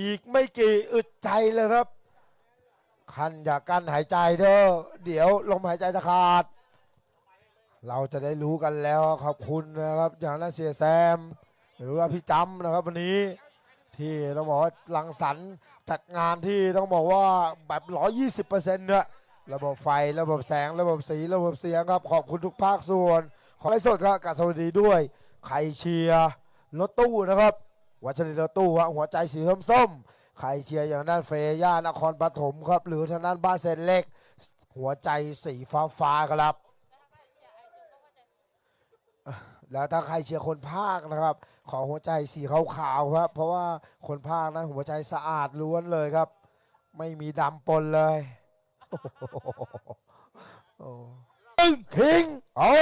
อีกไม่กี่อึดใจเลยครับ คันอย่ากั้นหายใจเด้อเดี๋ยวลมหายใจจะขาด เราจะได้รู้กันแล้วขอบคุณนะครับ อย่างนั้นเสียแซม หรือว่าพี่จำนะครับวันนี้ ที่ต้องบอกว่าลังสรรจัดงานที่ต้องบอกว่าแบบ 120%เนี่ยระบบไฟ ระบบแสง ระบบสี ระบบเสียงครับ ขอบคุณทุกภาคส่วน ขอไลฟ์สดครับกาสวัสดีด้วย ใครเชียร์รถตู้นะครับ วัชรินทร์ตู้ฮะหัวใจสีส้มๆใครเชียร์อย่างด้านเฟย่านครปฐมครับ หรือทางด้านบ้านเซนเล็ก หัวใจสีฟ้าฟ้าครับ แล้วถ้าใครเชียร์คนภาคนะครับ ขอหัวใจสีขาวๆครับ เพราะว่าคนภาคนั้นหัวใจสะอาดล้วนเลยครับ ไม่มีดำปนเลยโอ้คิง โอ้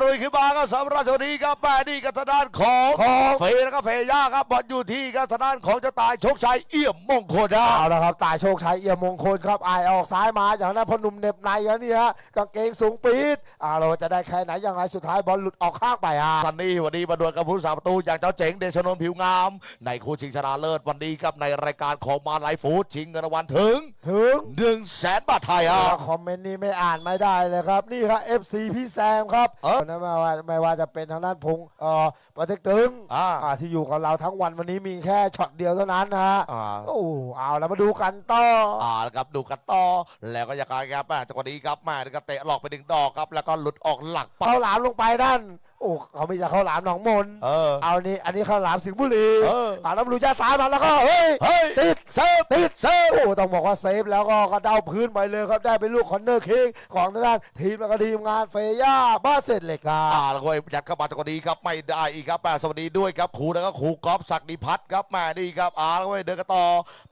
รุยขึ้นมาก็สำหรับชคดีครับแม่นี่ก็ทางด้านของของเฟยแล้วก็เฟย่าครับบอลอยู่ที่ก็ทางด้านของจ้าตายโชคชัยเอี่ยมมงคลนะเอาละครับตายโชคชัยเอี่ยมมงคลครับอายออกซ้ายมาอย่างนั้นพอหนุ่มเน็บในแล้วนี่ฮะกางเกงสูงปี๊ดอ่าเราจะได้แค่ไหนอย่างไรสุดท้ายบอลหลุดออกข้างไปอะตอนนี้วันนี้มาดวลกับผู้สาประตูอย่างเจ้าเจ๋งเดชนน์ผิวงาม ในคู่ชิงชนะเลิศวันนี้ครับในรายการของมาไลฟ์ฟู้ดชิงเงินรางวัลถึงถึง1นึ่งแสนบาทไทยอะคอมเมนต์นี้ไม่อ่านไม่ได้เลยครับนี่ครับ FC พี่แซมครับเออ นะไม่ว่าไม่ว่าจะเป็นทางด้านพงษ์เอ่อปะเต็กตึงอ่าอ่าที่อยู่กับเราทั้งวันวันนี้มีแค่ช็อตเดียวเท่านั้นนะฮะอ่า โอ้เอาแล้วมาดูกันต่อ อ่าครับดูกันต่อแล้วก็อยากการครับแม่จังหวะนี้ครับแม่ก็เตะหลอกไปหนึ่งดอกครับ แล้วก็หลุดออกหลักไป เข้าหลามลงไปด้านโอ้เขาไม่จะเข้าหลามหนองมนเออ เอานี่อันนี้เข้าหลามสิงห์บุรีเออ อ่าแล้วมาดูจ้าสายมาแล้วก็เฮ้ยเฮ้ยติดเซฟติดเซฟโอ้ต้องบอกว่าเซฟแล้วก็กระเด้าพื้นไปเลยครับได้เป็นลูกคอนเนอร์คิงของทางด้านทีมแล้วก็ทีมงานเฟย่าบ้านเสร็จเหล็กครับ อ่าแล้วก็ยัดเข้ามาจังหวะนี้ครับไม่ได้อีกครับแม่สวัสดีด้วยครับครูแล้วก็ครูกอล์ฟศักดิพัฒน์ครับแม่นี่ครับอ่าแล้วก็เดินกันต่อ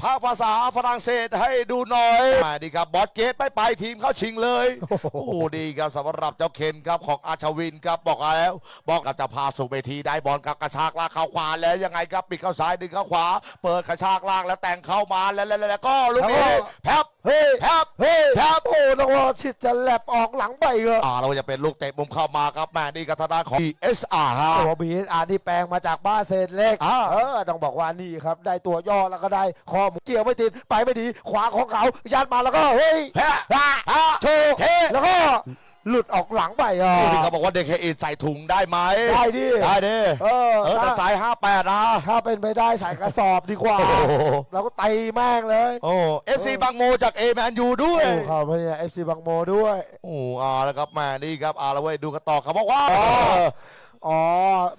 ภาคภาษาฝรั่งเศสให้ดูหน่อยแม่นี่ครับบอสเกตไม่ไปทีมเข้าชิงเลยโอ้โหดีครับสำหรับเจ้าเคนครับของอาชวินครับบอกแล้วบอกกับจะพาสู่เวทีได้บอลกับกระชากลากเข้าขวาแล้วยังไงครับปิดเข้าซ้ายดึงเข้าขวา เปิดกระชากลากแล้วแต่งเข้ามาแล้วแล้วแล้วแล้วก็ลูกนี้แพบเฮ้ยแพบเฮ้ยครับโอ้ต้องรอชิดจะแลบออกหลังไปเหรออ่าเราจะเป็นลูกเตะมุมเข้ามาครับแม่นี่กับทางด้านของ ESR ฮะโอ้บีอาร์ที่แปลงมาจากบ้านเศษเล็กอ่าเออต้องบอกว่านี่ครับ ได้ตัวย่อแล้วก็ได้คอหมูเกี่ยวไม่ติดไปไม่ดีขวาของเขายัดมาแล้วก็เฮ้ยแพ้ฮะโชว์เทแล้วก็ หลุดออกหลังไปอะนี่เขาบอกว่าเด็กเอใส่ถุงได้ไหมได้ดิ ได้ดิเออเออแต่ถ้าสาย 58 นะ ถ้าเป็นไปได้ใส่กระสอบดีกว่า โอ้โห เราก็ตีแม่งเลยโอ้ FC บางโมจาก A แมนยูด้วย โอ้เขาพเนี่ยเอฟซีบางโมด้วย โอ้อ่าแล้วครับแม่นี่ครับอ่าแล้วเว้ยดูกันต่อเขาบอกว่าอ๋ออ๋อ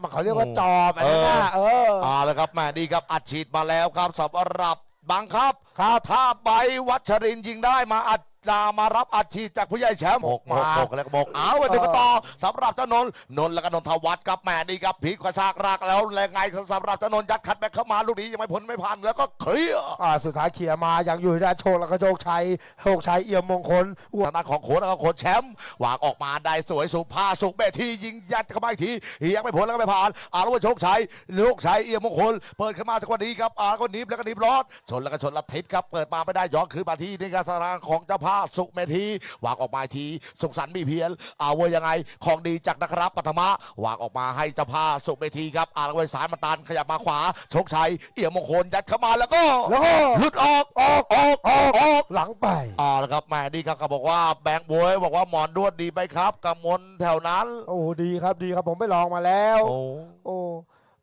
มันเขาเรียกว่าจอบอันนั้นนะเอออ่าแล้วครับแม่นี่ครับอัดฉีดมาแล้วครับสำหรับบังครับ ครับ ถ้าใบวัชรินทร์ยิงได้มาอัด จามารับอัดฉีดจากผู้ใหญ่แชมป์หกมาหกแล้วก็บอกเอาไปดูกันต่อสำหรับเจ้านนท์นนท์แล้วก็นนทวัฒน์ครับแม่นี่ครับพลิกกระชากรากแล้วแรงไงสำหรับเจ้านนท์ยัดคัดแบ็คเข้ามาลูกนี้ยังไม่พ้นไม่ผ่านแล้วก็เคลียร์อ่าสุดท้ายเขี่ยมายังอยู่ได้านโชคแล้วก็โชคชัยโชคชัยเอี่ยมมงคลทางด้านของโขนแล้วก็โขนแชมป์วางออกมาได้สวยสุภาพสุขเบทียิงยัดเข้ามาอีกทียังไม่พ้นแล้วก็ไม่ผ่านอาลวโชคชัยโชคชัยเอี่ยมมงคลเปิดขึ้นมาจากวันนี้ครับอาแล้วก็หนีบแล้วก็หนีบรอดชนแล้วก็ชนละทิศครับเปิดมาไม่ได้ย้อนคืนมาที่นี่ครับทางด้านของเจ้าภาพสุเมธีวางออกมาอีกทีสุขสันต์มีเพียรเอาไว้ยังไง ของดีจากนะครับปัทมะวางออกมาให้เจ้าภาพสุเมธีครับอาแล้วก็สายมาตันขยับมาขวาโชคชัยเอี่ยมมงคลยัดเข้ามาแล้วก็แล้วก็หลุดออกออกออกออกออกหลังไปอ่าแล้วครับแม่นี่ครับก็บอกว่าแบงค์บวยบอกว่าหมอนดวดดีไหมครับกำมลแถวนั้น โอ้ดีครับดีครับผมไปลองมาแล้ว โอ้โอ้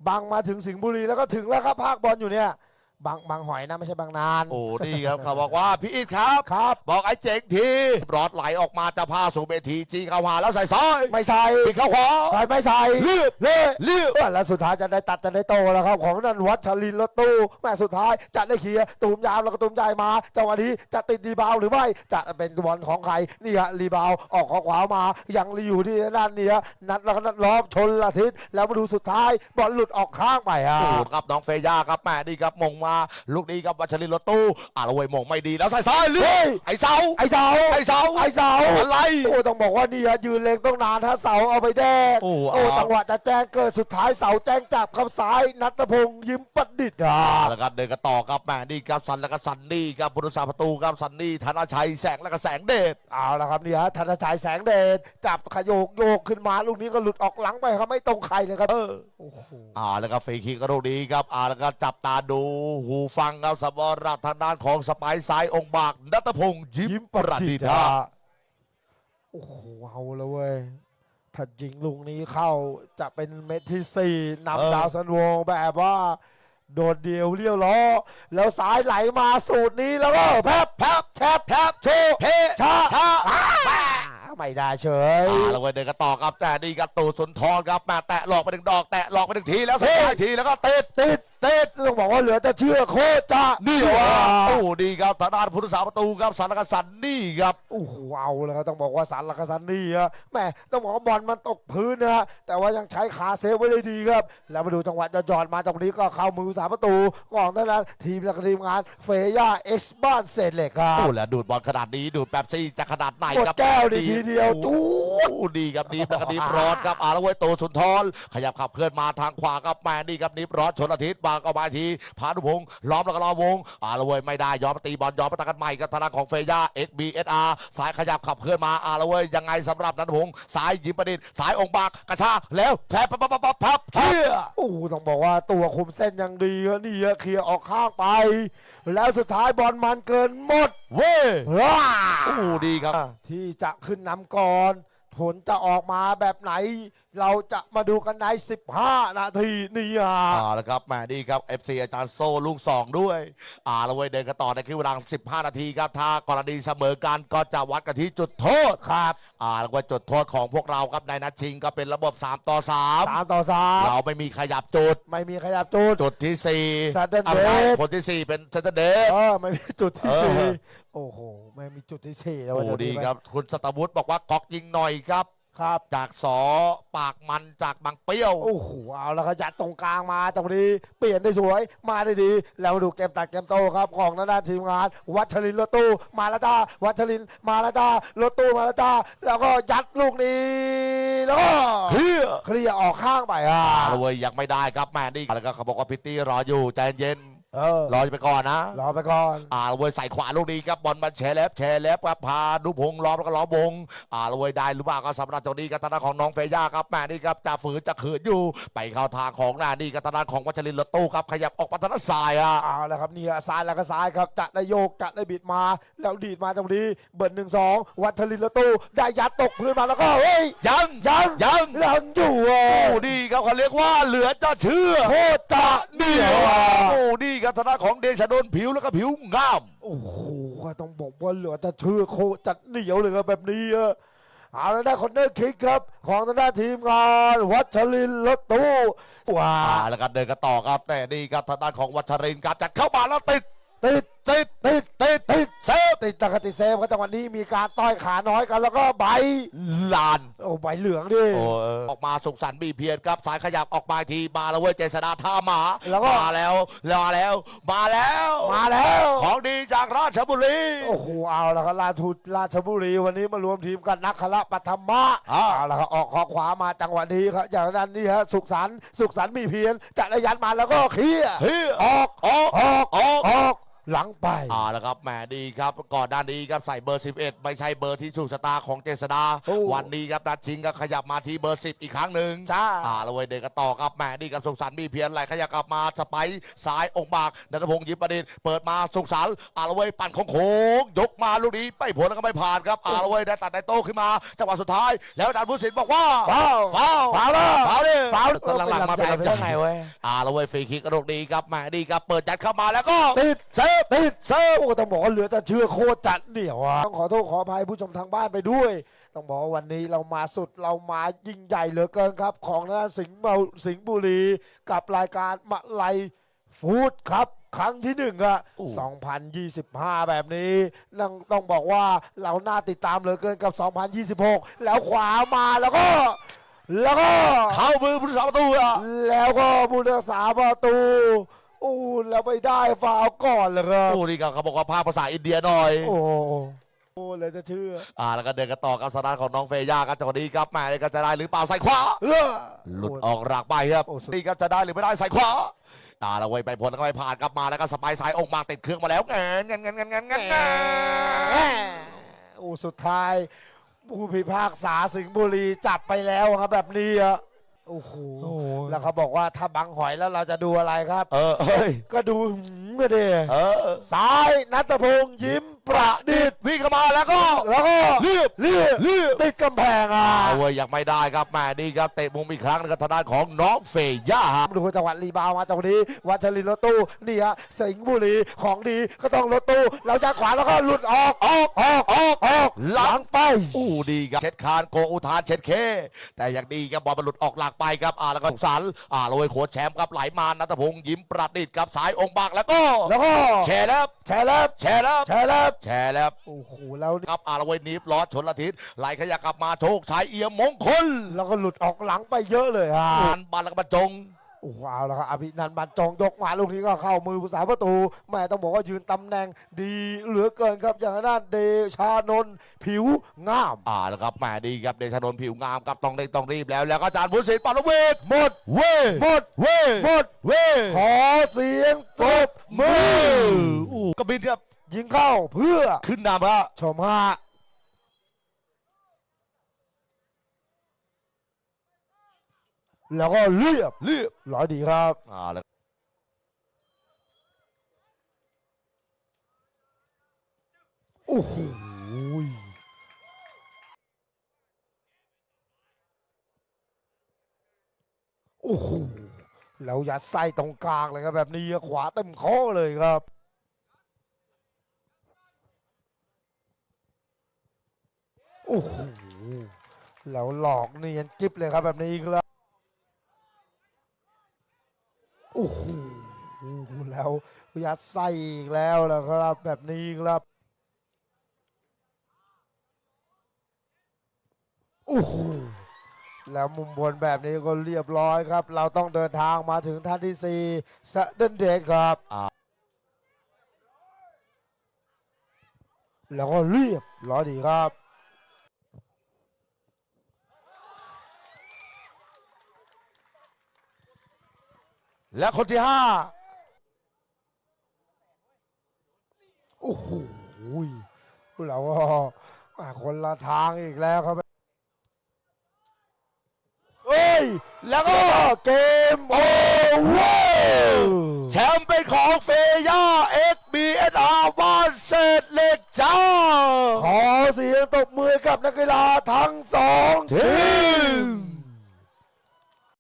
บังมาถึงสิงห์บุรีแล้วก็ถึงแล้วครับภาคบอลอยู่เนี่ย บางบางหอยนะไม่ใช่บางนาน โอ้นี่ครับเขาบอกว่าพี่อิทครับ ครับ บอกไอ้เจ๋งทีรอดไหลออกมาจะพาสู่เวทีจีเข้าหาแล้วใส่ซ้ายไม่ใส่ปิดเข้าขวาใส่ไม่ใส่รีบเล่รีบแล้วสุดท้ายจะได้ตัดจะได้โตแล้วครับ ของนันวัชรินทร์รถตู้แม่สุดท้ายจะได้เคลียร์ตูมยามแล้วก็ตูมใจมาจังหวะนี้จะติดรีบาวด์หรือไม่จะเป็นบอลของใครนี่ฮะรีบาวด์ออกขวามายังอยู่ที่ด้านเนี้ยนัดแล้วก็นัดล้อมชนละทิศแล้วมาดูสุดท้ายบอลหลุดออกข้างไปอะโอ้ครับน้องเฟย่าครับแม่นี่ครับมงมาลูกนี้กับวัชรินทร์รถตู้อ่าละเวยมงไม่ดีแล้วใส่ซ้ายเลี้ยเฮ้วยไอ้เสาไอ้เสาไอ้เสาไอ้เสาอะไรโอ้ต้องบอกว่านี่ฮะยืนเล็งต้องนานฮะเสาเอาไปแดกโอ้โอ้อ่าจังหวะจะแจ้งเกิดสุดท้ายเสาแจ้งจับคำซ้ายนัทพงศ์ยิ้มประดิษฐ์อะอ่าแล้วก็เดินกันต่อครับแม่นี่ครับสันแล้วก็สันนี่ครับพุทธศาสประตูครับสันนี่ธนชัยแสงแล้วก็แสงเดชเอาละครับนี่ฮะธนชัยแสงเดชจับขยโยกโยกขึ้นมาลูกนี้ก็หลุดออกหลังไปครับไม่ตรงใครเลยครับเออโอ้โหอ่าแล้วก็ฟรีคิกก็ลูกนี้ครับอ่าแล้วก็จับตาดูหูฟังครับสำหรับทางด้านของสไปซ์ซ้ายองค์บากนัทพงศ์ยิ้ยิ้มมปประระดิดิษษฐ์ฐ์ฮะอะโอ้โหเอาแล้วเว้ยถ้ายิงลูกนี้เข้าจะเป็นเม็ดที่สี่นำดาวซันโวแบบว่า โดดเดียวเลี้ยวล้อ แล้วสายไหลมาสูตรนี้แล้วก็แพบแพบแทบแทบโชเพช้าช้าไม่ได้เฉยอ่าแล้วก็เดินกันต่อครับแต่นี่ครับตูสุนทรครับมาแตะหลอกไปหนึ่งดอกแตะหลอกไปหนึ่งทีแล้วสุดท้ายทีแล้วก็ติดติด ติดต้องบอกว่าเหลือจะเชื่อโคตรจะนี่ว่าโอ้ดีครับทางด้านพุทธศาสประตูครับสันแล้วก็สันนี่ครับโอ้โหเอาเลยครับต้องบอกว่าสารลักษณ์นี่ฮะแหม่ต้องบอกว่าบอลมันตกพื้นนะฮะแต่ว่ายังใช้ขาเซฟไว้ได้ดีครับ แล้วมาดูจังหวะจะจอดมาตรงนี้ก็เข้ามือสามประตูก่อนเท่านั้นทีมและทีมงานเฟย่าเอ็กซ์บ้านเศษเหล็กครับโอ้แล้วดูดบอลขนาดนี้ดูดแบบซี่จะขนาดไหนหมดครับแก้วดีทีเดียวโอ้โหดีครับนีบแล้วก็นีบร้อนครับอาแล้วเว้ยโตสุนทรขยับขับเคลื่อนมาทางขวาครับแมนนี่ครับนีบร้อนชนอาทิตย์บางก็มาทีพานุพงษ์ล้อมแล้วก็ล้อมวงอาล้วเว้ยไม่ได้ย้อนมาตีบอลย้อนมาตักกันใหม่กับทางด้าของเฟย่า XBSR สายขยับขับเคลื่อนมาอาล้วเว้ยยังไงสำหรับนันพงษ์สายยิมประดิษฐ์สายองค์บากกระชากแล้วแทบปั๊บปั๊บปั๊บปั๊บปั๊บเฮียโอ้ต้องบอกว่าตัวคุมเส้นยังดีครับนี่เคลียร์ออกข้างไป แล้วสุดท้ายบอลมันเกินหมดเว้ยว้าโอ้ดีครับ ที่จะขึ้นนำก่อน ผลจะออกมาแบบไหน เราจะมาดูกันใน 15 นาทีนี่ฮะอ่าแล้วครับแหม่นี่ครับ FC อาจารย์โซ่ลูกสองด้วย อ่าแล้วเว้ยเดินกันต่อในครึ่งเวลา15 นาทีครับ ถ้ากรณีเสมอกันก็จะวัดกันที่จุดโทษ ครับอ่าแล้วก็จุดโทษของพวกเราครับในนัดชิงก็เป็นระบบ 3 ต่อ สามต่อสา3 มเราไม่มีขยับจุด ไม่มีขยับจุด จุดที่ Saturday 4อะไรคนที่ 4 เป็นเซนเตอร์เดสเออไม่มีจุดที่เออ สี่โอ้โหไม่มีจุดที่สี่แล้วโอ้วันนี้ดีครับ คุณสตวุฒิบอกว่าก๊อกยิงหน่อยครับ ครับ จากสอปากมันจากบางเปรี้ยว โอ้โหเอาแล้วก็ยัดตรงกลางมาตรงนี้เปลี่ยนได้สวยมาได้ดี แล้วดูเกมตัดเกมโตครับ ของนานาทีมงาน วัชรินทร์รถตู้มาแล้วจ้าวัชรินทร์มาแล้วจ้ารถตู้มาแล้วจ้าแล้วก็ยัดลูกนี้แล้วก็เฮียเคลียร์ออกข้างไปอะอ่าแล้วเว้ยยังไม่ได้ครับแม่นี่แล้วก็เขาบอกว่าพิตตี้รออยู่ใจเย็น เออรอไปก่อนนะ รอไปก่อน อ่าเวยใส่ขวาลูกนี้ครับบอลมันแชร์แลบแชร์แลบครับพาดุพงษ์ล้อมแล้วก็ล้อมวง อ่าเวยได้หรือเปล่าก็สำหรับตรงนี้กับทางด้านของน้องเฟย่าครับแม่นี่ครับจะฝืนจะขืนอยู่ ไปเข้าทางของหน้านี่กับทางด้านของวัชรินทร์รถตู้ครับขยับออกมาทางด้านซ้ายอะเอาแล้วครับนี่ซ้ายแล้วก็ซ้ายครับจะได้โยกจะได้บิดมาแล้วดีดมาตรงนี้เบิร์หนึ่งสองวัชรินทร์รถตู้ได้ยัดตกพื้นมาแล้วก็เฮ้ยยังยังยังยังอยู่อะโอ้ดีครับเขาเรียกว่าเหลือจะเชื่อโคตรจะเหนียวอะโอ้ดีครับทางด้านของเดชะดนผิวแล้วก็ผิวงาม โอ้โหก็ต้องบอกว่าเหลือแต่เชื่อโคตรจัดเหนียวเลยครับแบบนี้อะเอาแล้วได้คอนเนอร์คิกครับ ของทางด้านทีมงาน วัชรินทร์รถตู้ว้าอ่าแล้วก็เดินกันต่อครับแต่นี่ครับทางด้านของวัชรินทร์ครับจัดเข้ามาแล้วติด ติด ติดติดติดติดเซฟติดตะกติเซฟครับจังหวะนี้มีการต้อยขาน้อยกัน แล้วก็ใบลานโอ้ใบเหลืองดิโอ้ออกมาสุขสันต์บีเพียรครับสายขยับออกมาอีกทีมาแล้วเว้ยเจษดาท่าหมาแล้วก็ มาแล้วมาแล้วมาแล้ว มาแล้ว ของดีจากราชบุรี โอ้โหเอาละครับราชทุตราชบุรีวันนี้มารวมทีมกันนักขละปัทมะอ่า เอาละครับออกขอขวามาจังหวะนี้ครับอย่างนั้นนี่ฮะสุขสันต์สุขสันต์มีเพียรจะได้ยัดมาแล้วก็เคลียร์เฮียออกออกออกออกออก หลังไปอ่าแล้วครับแหมดีครับก่อนหน้านี้ครับใส่เบอร์ 11 ไม่ใช่เบอร์ที่ถูกชะตาของเจษดาโอ้วันนี้ครับนัดชิงก็ขยับมาที่เบอร์ 10 อีกครั้งหนึ่งจ้าอ่าแล้วเว้ยเดินกันต่อครับแหมดีกับสุขสันต์มีเพียรไหลขยับกลับมาสไปซ์ซ้ายองค์บากนัทพงศ์ยิมประดิษฐ์เปิดมาสุขสันต์อ่าแล้วเว้ยปั่นของโค้งยกมาลูกนี้ไม่ผลแล้วก็ไม่ผ่านครับอ่าแล้วเว้ยได้ตัดได้โต้ขึ้นมาจังหวะสุดท้าย แล้วอาจารย์ผู้สินบอกว่าฟาวฟาวฟาวแล้วฟาวดิฟาวตอนหลังๆมาเป็นได้ไงเว้ยอ่าแล้วเว้ยฟรีคิกกระโดดดีครับแหมดีครับเปิดจัดเข้ามาแล้วก็ติดเซฟติดเซิร์ฟโอ้ต้องบอกว่าเหลือแต่เชื่อโคตรจัดเหนียวอะต้องขอโทษขออภัยผู้ชมทางบ้านไปด้วย ต้องบอกว่าวันนี้เรามาสุดเรามายิ่งใหญ่เหลือเกินครับ ของทานสิงห์เมาสิงห์บุรี กับรายการมะไลฟู้ดครับ ครั้งที่หนึ่งอะโอ้2025 แบบนี้ต้องต้องบอกว่าเราน่าติดตามเหลือเกินกับ 2026 แล้วขวามาแล้วก็แล้วก็เข้ามือผู้รักษาประตูอะแล้วก็ผู้รักษาประตู โอ้แล้วไปได้ฟาวล์ก่อนเลยครับ โอ้นี่ก็เขาบอกว่าภาคภาษาอินเดียหน่อย โอ้โอ้เลยจะเชื่อ อ่าแล้วก็เดินกันต่อกับสถานของน้องเฟย่าครับจังหวะนี้ครับแม่เลยก็จะได้หรือเปล่าใส่ขวาเออหลุดออกรากไปครับโอ้สุด นี่ครับจะได้หรือไม่ได้ใส่ขวาอ่าแล้วเว้ยไปพ้นแล้วก็ไปผ่านกลับมาแล้วก็สปายสายออกมาติดเครื่องมาแล้วงนงนงนงนงนงนโอ้สุดท้ายผู้พิพากษาสิงห์บุรีจับไปแล้วครับแบบนี้อะ โอ้โห แล้วเขาบอกว่าถ้าบังหอยแล้วเราจะดูอะไรครับ เออเฮ้ยก็ดูหืมก็ดีเออซ้ายนัทพงษ์ยิ้มประดิษฐ์วิ่งเข้ามาแล้วก็แล้วก็เรียบเรียบเรียบติดกำแพงอะเอาเว้ยยังไม่ได้ครับแม่นี่ครับเตะมุมอีกครั้งนะครับทางด้านของน้องเฟย่าฮะดูจังหวัดรีบาวมาตรงนี้ วัชรินทร์รถตู้นี่ฮะสิงห์บุรีของดีก็ต้องรถตู้เราจะขวาแล้วก็หลุดออกออกออกออกออกหลังไปอู้ดีครับเช็ดคานโกอุทานเช็ดเค แต่อย่างดีครับบอลมันหลุดออกหลักไปครับอ่าแล้วก็สุขสันต์อ่าเราไปโคชแชมป์ครับไหลมานัทพงษ์ยิ้มประดิษฐ์กับสายองค์บักแล้วก็แล้วก็แชร์แล้วแชร์แล้วแชร์แล้วแชร์แล้วแชร์แล้วโอ้โหแล้วครับอาละเวยนิฟลอดชนละทิศไหลขยักกลับมาโชคชัยเอี่ยมมงคลแล้วก็หลุดออกหลังไปเยอะเลยฮะบานบานแล้วก็บรรจงโอ้โหเอาแล้วครับอภินันท์บรรจงยกมาลูกนี้ก็เข้ามือผู้สาประตูแม่ต้องบอกว่ายืนตำแหน่งดีเหลือเกินครับอย่างนั้นเดชานนท์ผิวงามอ่าแล้วครับแหมดีครับเดชนนท์ผิวงามครับต้องเร่งต้องรีบแล้วแล้วก็อาจารย์พุทธศิษย์ปาลเวทหมดเว้ยหมดเว้ยหมดเว้ยขอเสียงตบมืออู้กระบินครับ ยิงเข้าเพื่อขึ้นนำฮะชมฮะแล้วก็เรียบเรียบร้อยดีครับอ่าแล้วโอ้โหโอ้โหแล้วยัดไส้ตรงกลางเลยครับแบบนี้ขวาเต็มข้อเลยครับ โอ้โหแล้วหลอกเนียนกิ๊บเลยครับแบบนี้ครับโอ้โหแล้วยัดไส้อีกแล้วนะครับแบบนี้ครับโอ้โหแล้วมุมบนแบบนี้ก็เรียบร้อยครับ เราต้องเดินทางมาถึงท่านที่สี่สะเดนเดทครับแล้วก็เรียบร้อยดีครับ และคนที่ห้าโอ้โหเราก็คนละทางอีกแล้วครับเฮ้ย แล้วก็เกมโอเวอร์แชมป์เป็นของเฟย่าเอ็กบีเอสอาร์บานเซตเล็กจ้า ขอเสียงตบมือกับนักกีฬาทั้งสองทีม